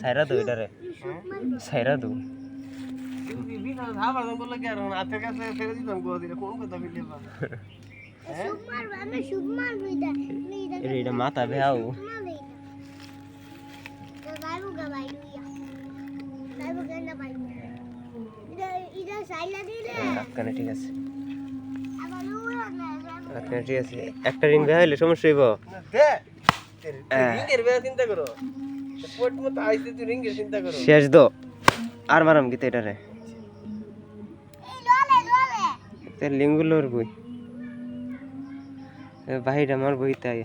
সাইরা দু এটারে সাইরা দু মাথা বেহাও ঠিক আছে। ঠিক আছে। একটা রিং বেহা হইলে সমস্যা হইব। চিন্তা করো। শেষ দো আর মারাম গীতা এটারে লিঙ্গুলোর বই। বাহিরা আমার বই তাই।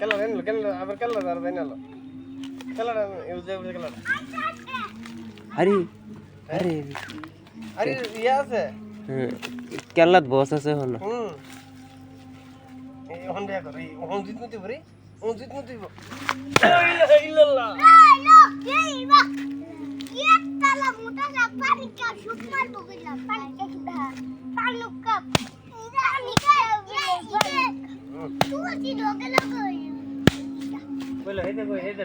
কেলা দেন কেলা আবার কেলা দার দেন আলো কেলা ইউজ দে কেলা আরে আরে আরে ইয়া আছে কেলাত হন দেয়া কর এই হন জিত মতি বরি হন জিত বো ইল্লাল্লাহ বলে হেদে কই হেদে